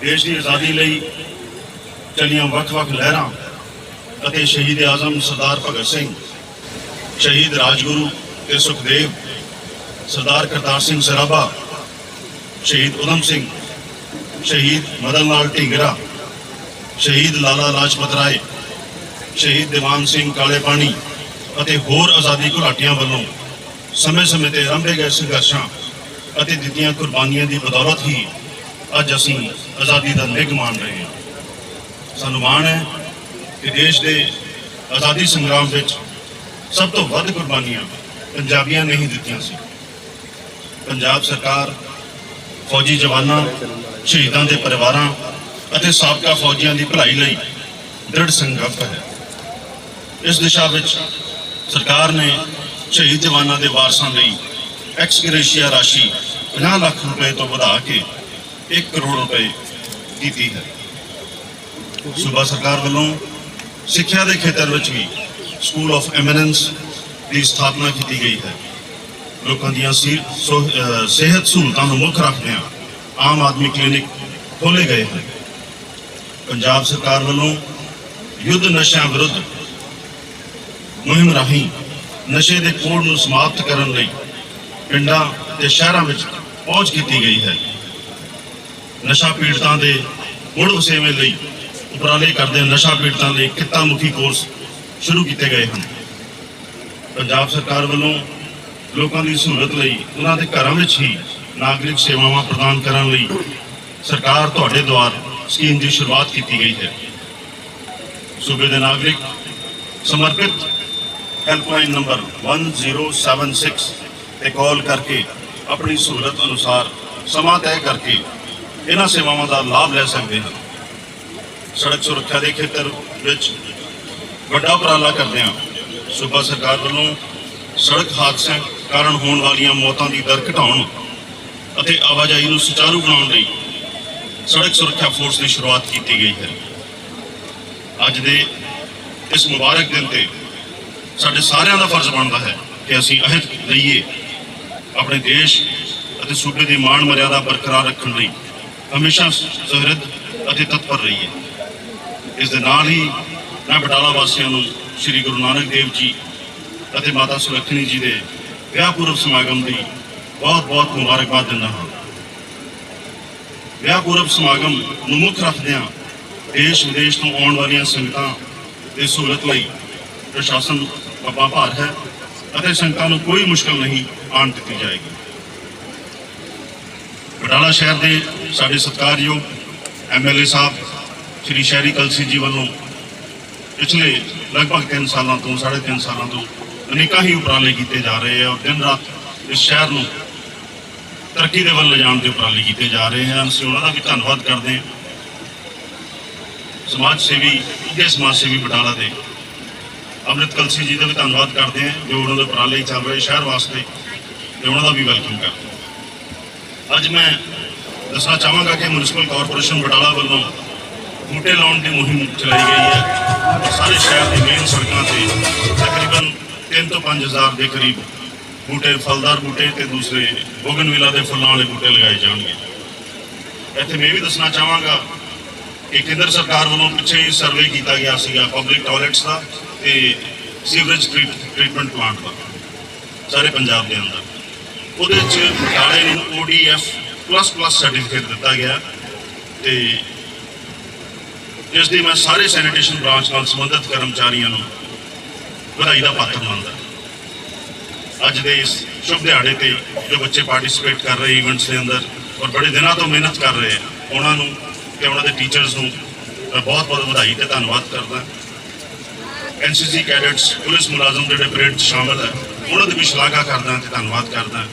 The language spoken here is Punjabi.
ਦੇਸ਼ ਦੀ ਆਜ਼ਾਦੀ ਲਈ ਚੱਲੀਆਂ ਵੱਖ-ਵੱਖ ਲਹਿਰਾਂ ਅਤੇ ਸ਼ਹੀਦ ਆਜ਼ਮ ਸਰਦਾਰ ਭਗਤ ਸਿੰਘ, ਸ਼ਹੀਦ ਰਾਜਗੁਰੂ ਤੇ ਸੁਖਦੇਵ, ਸਰਦਾਰ ਕਰਤਾਰ ਸਿੰਘ ਸਰਾਭਾ, ਸ਼ਹੀਦ ਉਦਮ ਸਿੰਘ, ਸ਼ਹੀਦ ਮਦਨ ਲਾਲ ਢਿੰਗਰਾ, ਸ਼ਹੀਦ ਲਾਲਾ ਲਾਜਪਤ ਰਾਏ, ਸ਼ਹੀਦ ਦੀਵਾਨ ਸਿੰਘ ਕਾਲੇ ਪਾਣੀ ਅਤੇ ਹੋਰ ਆਜ਼ਾਦੀ ਘੁਲਾਟੀਆਂ ਵੱਲੋਂ ਸਮੇਂ-ਸਮੇਂ ਤੇ ਆਰੰਭੇ ਗਏ ਸੰਘਰਸ਼ਾਂ ਅਤੇ ਦਿੱਤੀਆਂ ਕੁਰਬਾਨੀਆਂ ਦੀ ਬਦੌਲਤ ਹੀ ਅੱਜ ਅਸੀਂ ਆਜ਼ਾਦੀ ਦਾ ਨਿੱਘ ਮਾਣ ਰਹੇ ਹਾਂ। ਸਾਨੂੰ ਮਾਣ ਹੈ ਕਿ ਦੇਸ਼ ਦੇ ਆਜ਼ਾਦੀ ਸੰਗਰਾਮ ਵਿੱਚ ਸਭ ਤੋਂ ਵੱਧ ਕੁਰਬਾਨੀਆਂ ਪੰਜਾਬੀਆਂ ਨੇ ਹੀ ਦਿੱਤੀਆਂ ਸੀ। ਪੰਜਾਬ ਸਰਕਾਰ, ਫੌਜੀ ਜਵਾਨਾਂ, ਸ਼ਹੀਦਾਂ ਦੇ ਪਰਿਵਾਰਾਂ ਅਤੇ ਸਾਬਕਾ ਫੌਜੀਆਂ ਦੀ ਭਲਾਈ ਲਈ ਦ੍ਰਿੜ ਸੰਕਲਪ ਹੈ। ਇਸ ਦਿਸ਼ਾ ਵਿੱਚ ਸਰਕਾਰ ਨੇ ਸ਼ਹੀਦ ਜਵਾਨਾਂ ਦੇ ਵਾਰਸਾਂ ਲਈ ਐਕਸ ਗ੍ਰੇਸ਼ੀਆ ਰਾਸ਼ੀ 50 ਲੱਖ ਰੁਪਏ ਤੋਂ ਵਧਾ ਕੇ 1 ਕਰੋੜ ਰੁਪਏ ਕੀਤੀ ਹੈ। ਸੂਬਾ ਸਰਕਾਰ ਵੱਲੋਂ ਸਿੱਖਿਆ ਦੇ ਖੇਤਰ ਵਿੱਚ ਵੀ ਸਕੂਲ ਆਫ ਐਮੀਨੈਂਸ ਦੀ ਸਥਾਪਨਾ ਕੀਤੀ ਗਈ ਹੈ। ਲੋਕਾਂ ਦੀਆਂ ਸੀ- ਸਿਹਤ ਸਹੂਲਤਾਂ ਨੂੰ ਮੁੱਖ ਰੱਖਦਿਆਂ ਆਮ ਆਦਮੀ ਕਲੀਨਿਕ ਖੋਲੇ ਗਏ ਹਨ। ਪੰਜਾਬ ਸਰਕਾਰ ਵੱਲੋਂ ਯੁੱਧ ਨਸ਼ਿਆਂ ਵਿਰੁੱਧ ਮੁਹਿੰਮ ਰਾਹੀਂ ਨਸ਼ੇ ਦੇ ਕੋੜ ਨੂੰ ਸਮਾਪਤ ਕਰਨ ਲਈ ਪਿੰਡਾਂ ਤੇ ਸ਼ਹਿਰਾਂ ਵਿੱਚ ਪਹੁੰਚ ਕੀਤੀ ਗਈ ਹੈ। ਨਸ਼ਾ ਪੀੜਤਾਂ ਦੇ ਮੁੜ ਵਸੇਵੇਂ ਲਈ ਉਪਰਾਲੇ ਕਰਦੇ ਨਸ਼ਾ ਪੀੜਤਾਂ ਲਈ ਕਿੱਤਾ ਮੁਖੀ ਕੋਰਸ ਸ਼ੁਰੂ ਕੀਤੇ ਗਏ ਹਨ। ਪੰਜਾਬ ਸਰਕਾਰ ਵੱਲੋਂ ਲੋਕਾਂ ਦੀ ਸਹੂਲਤ ਲਈ ਉਹਨਾਂ ਦੇ ਘਰਾਂ ਵਿੱਚ ਹੀ ਨਾਗਰਿਕ ਸੇਵਾਵਾਂ ਪ੍ਰਦਾਨ ਕਰਨ ਲਈ ਸਰਕਾਰ ਤੁਹਾਡੇ ਦੁਆਰ ਸਕੀਮ ਦੀ ਸ਼ੁਰੂਆਤ ਕੀਤੀ ਗਈ ਹੈ। ਸੂਬੇ ਦੇ ਨਾਗਰਿਕ ਸਮਰਪਿਤ ਹੈਲਪਲਾਈਨ ਨੰਬਰ 1076 ਤੇ ਕਾਲ ਕਰਕੇ ਆਪਣੀ ਸਹੂਲਤ ਅਨੁਸਾਰ ਸਮਾਂ ਤੈਅ ਕਰਕੇ ਇਹਨਾਂ ਸੇਵਾਵਾਂ ਦਾ ਲਾਭ ਲੈ ਸਕਦੇ ਹਨ ਸੜਕ ਸੁਰੱਖਿਆ ਦੇ ਖੇਤਰ ਵਿੱਚ ਵੱਡਾ ਉਪਰਾਲਾ ਕਰਦੇ ਹਾਂ। ਸੂਬਾ ਸਰਕਾਰ ਵੱਲੋਂ ਸੜਕ ਹਾਦਸਿਆਂ ਕਾਰਨ ਹੋਣ ਵਾਲੀਆਂ ਮੌਤਾਂ ਦੀ ਦਰ ਘਟਾਉਣ ਅਤੇ ਆਵਾਜਾਈ ਨੂੰ ਸੁਚਾਰੂ ਬਣਾਉਣ ਲਈ ਸੜਕ ਸੁਰੱਖਿਆ ਫੋਰਸ ਦੀ ਸ਼ੁਰੂਆਤ ਕੀਤੀ ਗਈ ਹੈ। ਅੱਜ ਦੇ ਇਸ ਮੁਬਾਰਕ ਦਿਨ ਤੇ ਸਾਡੇ ਸਾਰਿਆਂ ਦਾ ਫਰਜ਼ ਬਣਦਾ ਹੈ ਕਿ ਅਸੀਂ ਅਹਿਦ ਲਈਏ ਆਪਣੇ ਦੇਸ਼ ਅਤੇ ਸੂਬੇ ਦੀ ਮਾਣ ਮਰਿਆਦਾ ਬਰਕਰਾਰ ਰੱਖਣ ਲਈ। ਹਮੇਸ਼ਾ ਸੁਹਿਰਦ ਅਤੇ ਤਤਪਰ ਰਹੀ ਹੈ। ਇਸ ਦੇ ਨਾਲ ਹੀ ਮੈਂ ਬਟਾਲਾ ਵਾਸੀਆਂ ਨੂੰ ਸ੍ਰੀ ਗੁਰੂ ਨਾਨਕ ਦੇਵ ਜੀ ਅਤੇ ਮਾਤਾ ਸੁਲੱਖਣੀ ਜੀ ਦੇ ਵਿਆਹ ਪੁਰਬ ਸਮਾਗਮ ਦੀ ਬਹੁਤ ਬਹੁਤ ਮੁਬਾਰਕਬਾਦ ਦਿੰਦਾ ਹਾਂ। ਵਿਆਹ ਪੁਰਬ ਸਮਾਗਮ ਨੂੰ ਮੁੱਖ ਰੱਖਦਿਆਂ ਦੇਸ਼ ਵਿਦੇਸ਼ ਤੋਂ ਆਉਣ ਵਾਲੀਆਂ ਸੰਗਤਾਂ ਦੀ ਸਹੂਲਤ ਲਈ ਪ੍ਰਸ਼ਾਸਨ ਪੱਪਾ ਭਾਰ ਹੈ ਅਤੇ ਸੰਗਤਾਂ ਨੂੰ ਕੋਈ ਮੁਸ਼ਕਲ ਨਹੀਂ ਆਉਣ ਦਿੱਤੀ ਜਾਏਗੀ। ਬਟਾਲਾ ਸ਼ਹਿਰ ਦੇ ਸਾਡੇ ਸਤਿਕਾਰਯੋਗ ਐਮਐਲਏ ਸਾਹਿਬ, ਸ਼੍ਰੀ ਸ਼ਹਿਰੀ ਕਲਸੀ ਜੀ ਵੱਲੋਂ ਪਿਛਲੇ ਲਗਭਗ 3 ਸਾਲਾਂ ਤੋਂ 3.5 ਸਾਲਾਂ ਤੋਂ ਅਨੇਕਾਂ ਹੀ ਉਪਰਾਲੇ ਕੀਤੇ ਜਾ ਰਹੇ ਆ ਔਰ ਦਿਨ ਰਾਤ ਇਸ ਸ਼ਹਿਰ ਨੂੰ ਤਰੱਕੀ ਦੇ ਵੱਲ ਲਿਜਾਣ ਦੇ ਉਪਰਾਲੇ ਕੀਤੇ ਜਾ ਰਹੇ ਹਨ ਅਸੀਂ ਉਹਨਾਂ ਦਾ ਵੀ ਧੰਨਵਾਦ ਕਰਦੇ ਹਾਂ ਸਮਾਜ ਸੇਵੀ ਉੱਗੇ ਸਮਾਜ ਸੇਵੀ ਬਟਾਲਾ ਦੇ ਅੰਮ੍ਰਿਤ ਕਲਸੀ ਜੀ ਦਾ ਵੀ ਧੰਨਵਾਦ ਕਰਦੇ ਹਾਂ, ਜੋ ਉਹਨਾਂ ਦੇ ਉਪਰਾਲੇ ਚੱਲ ਰਹੇ ਸ਼ਹਿਰ ਵਾਸਤੇ, ਤੇ ਉਹਨਾਂ ਦਾ ਵੀ ਵੈਲਕਮ ਕਰਦੇ ਹਾਂ। ਅੱਜ ਮੈਂ ਦੱਸਣਾ ਚਾਹਾਂਗਾ ਕਿ ਮਿਊਨਿਸਪਲ ਕਾਰਪੋਰੇਸ਼ਨ ਬਟਾਲਾ ਵੱਲੋਂ ਬੂਟੇ ਲਾਉਣ ਦੀ ਮੁਹਿੰਮ ਚਲਾਈ ਗਈ ਹੈ। ਸਾਰੇ ਸ਼ਹਿਰ ਦੀ ਮੇਨ ਸੜਕਾਂ ਤੇ ਤਕਰੀਬਨ 3 ਤੋਂ 5000 ਦੇ ਕਰੀਬ ਬੂਟੇ, ਫਲਦਾਰ ਬੂਟੇ ਤੇ ਦੂਸਰੇ ਬੋਗਨਵਿਲਾ ਦੇ ਫੁੱਲਾਂ ਵਾਲੇ ਬੂਟੇ ਲਗਾਏ ਜਾਣਗੇ। ਇੱਥੇ ਮੈਂ ਵੀ ਦੱਸਣਾ ਚਾਹਾਂਗਾ ਕਿ ਕੇਂਦਰ ਸਰਕਾਰ ਵੱਲੋਂ ਪਿੱਛੇ ਹੀ ਸਰਵੇ ਕੀਤਾ ਗਿਆ ਸੀਗਾ ਪਬਲਿਕ ਟਾਇਲਟਸ ਦਾ ਤੇ ਸੀਵਰੇਜ ਟ੍ਰੀਟਮੈਂਟ ਪਲਾਂਟ ਦਾ, ਸਾਰੇ ਪੰਜਾਬ ਦੇ ਅੰਦਰ। ਉਹਦੇ 'ਚ ਬਟਾਲੇ ਨੂੰ ODF ਪਲੱਸ ਪਲੱਸ ਸਰਟੀਫਿਕੇਟ ਦਿੱਤਾ ਗਿਆ। ਤੇ ਜਿਸ ਦੀ ਮੈਂ ਸਾਰੇ ਸੈਨੀਟੇਸ਼ਨ ਬ੍ਰਾਂਚ ਨਾਲ ਸੰਬੰਧਿਤ ਕਰਮਚਾਰੀਆਂ ਨੂੰ ਵਧਾਈ ਦਾ ਪਾਤਰ ਮੰਨਦਾ ਅੱਜ ਦੇ ਇਸ ਸ਼ੁਭ ਦਿਹਾੜੇ ਤੇ ਜੋ ਬੱਚੇ ਪਾਰਟਿਸਿਪੇਟ ਕਰ ਰਹੇ ਇਵੈਂਟਸ ਦੇ ਅੰਦਰ ਔਰ ਬੜੇ ਦਿਨਾਂ ਤੋਂ ਮਿਹਨਤ ਕਰ ਰਹੇ ਆ, ਉਹਨਾਂ ਨੂੰ ਤੇ ਉਹਨਾਂ ਦੇ ਟੀਚਰਸ ਨੂੰ ਬਹੁਤ ਬਹੁਤ ਵਧਾਈ ਤੇ ਧੰਨਵਾਦ ਕਰਦਾ ਐਨਸੀਸੀ ਕੈਡੇਟਸ ਪੁਲਿਸ ਮੁਲਾਜ਼ਮ ਜਿਹੜੇ ਪਰੇਡ 'ਚ ਸ਼ਾਮਲ ਹੈ ਉਹਨਾਂ ਦੀ ਵੀ ਸ਼ਲਾਘਾ ਕਰਦਾ ਤੇ ਧੰਨਵਾਦ ਕਰਦਾ